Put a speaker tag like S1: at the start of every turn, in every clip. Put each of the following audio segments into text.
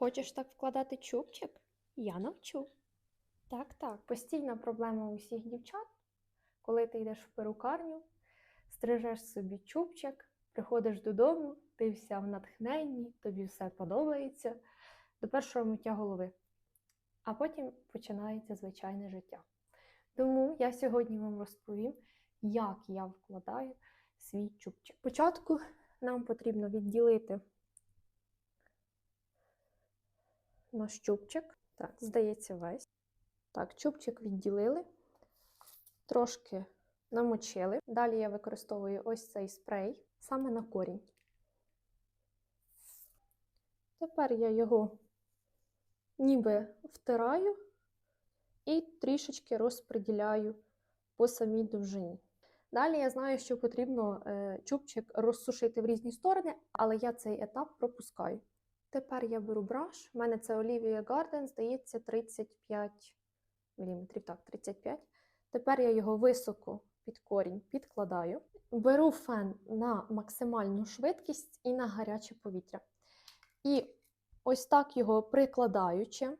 S1: Хочеш так вкладати чубчик? Я навчу. Так, так, постійна проблема у всіх дівчат, коли ти йдеш в перукарню, стрижеш собі чубчик, приходиш додому, ти вся в натхненні, тобі все подобається до першого миття голови. А потім починається звичайне життя. Тому я сьогодні вам розповім, як я вкладаю свій чубчик. Спочатку нам потрібно відділити наш чубчик. Так, здається, весь. Так, чубчик відділили, трошки намочили. Далі я використовую ось цей спрей саме на корінь. Тепер я його ніби втираю і трішечки розподіляю по самій довжині. Далі я знаю, що потрібно е, чубчик розсушити в різні сторони, але я цей етап пропускаю. Тепер я беру браш. У мене це Olivia Garden, здається, 35 мм. Так, 35. Тепер я його високо під корінь підкладаю. Беру фен на максимальну швидкість і на гаряче повітря. І ось так його прикладаючи,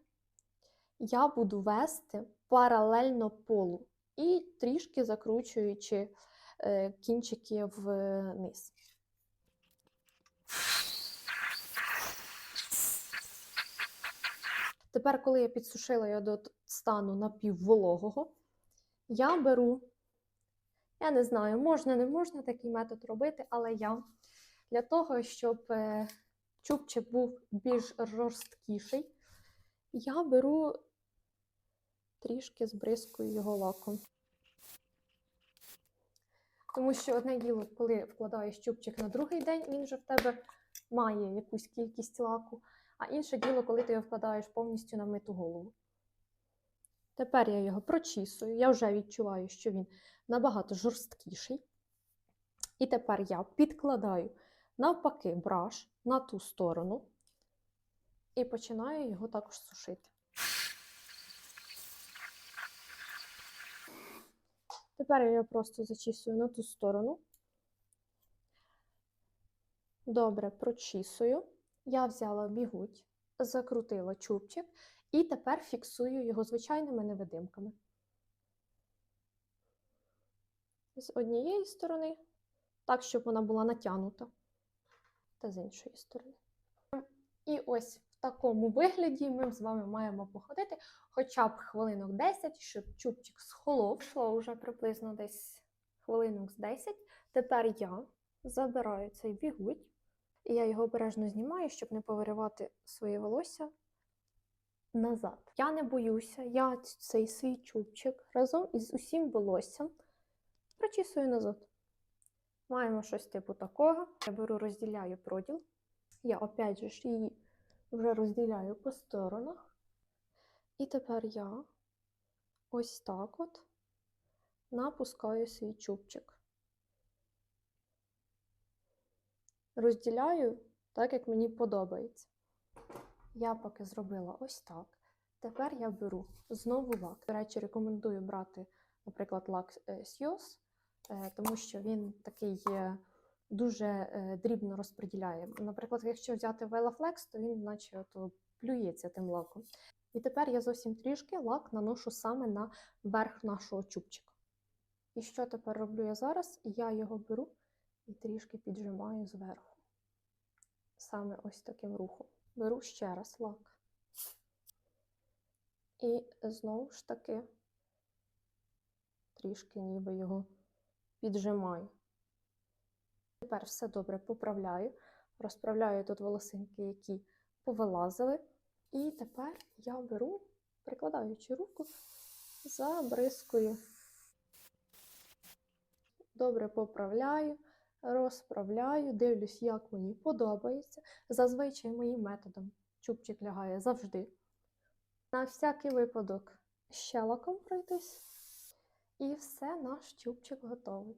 S1: я буду вести паралельно полу і трішки закручуючи е, кінчики вниз. Тепер, коли я підсушила його до стану напіввологого, я беру, я не знаю, можна, не можна такий метод робити, але я для того, щоб е, чубчик був більш жорсткіший, я беру трішки збризкую його лаком. Тому що одне діло, коли вкладаєш чубчик на другий день, він вже в тебе має якусь кількість лаку, а інше діло, коли ти його вкладаєш повністю на миту голову. Тепер я його прочісую, я вже відчуваю, що він набагато жорсткіший. І тепер я підкладаю навпаки браш на ту сторону і починаю його також сушити. Тепер я його просто зачісую на ту сторону. Добре прочісую. Я взяла бігуть, закрутила чубчик і тепер фіксую його звичайними невидимками. З однієї сторони, так, щоб вона була натягнута, та з іншої сторони. І ось в такому вигляді ми з вами маємо походити хоча б хвилинок 10, щоб чубчик схолов. Пішло вже приблизно десь хвилинок з 10. Тепер я забираю цей бігуть, і я його обережно знімаю, щоб не повиривати своє волосся назад. Я не боюся, я цей свій чубчик разом із усім волоссям прочісую назад. Маємо щось типу такого. Я беру, розділяю проділ. Я опять же ж її вже розділяю по сторонах. І тепер я ось так от напускаю свій чубчик. Розділяю так, як мені подобається. Я поки зробила ось так. Тепер я беру знову лак. До речі, рекомендую брати, наприклад, лак е, Сйоз, е, тому що він такий дуже е, дрібно розподіляє. Наприклад, якщо взяти Velaflex, то він наче ото плюється тим лаком. І тепер я зовсім трішки лак наношу саме на верх нашого чубчика. І що тепер роблю я зараз? Я його беру і трішки піджимаю зверху. Саме ось таким рухом. Беру ще раз лак. І знову ж таки трішки ніби його піджимаю. Тепер все добре поправляю, розправляю тут волосинки, які повилазили. І тепер я беру, прикладаючи руку, забризкую. Добре поправляю, розправляю, дивлюсь, як мені подобається. Зазвичай моїм методом чубчик лягає завжди. На всякий випадок ще лаком пройтись. І все, наш чубчик готовий.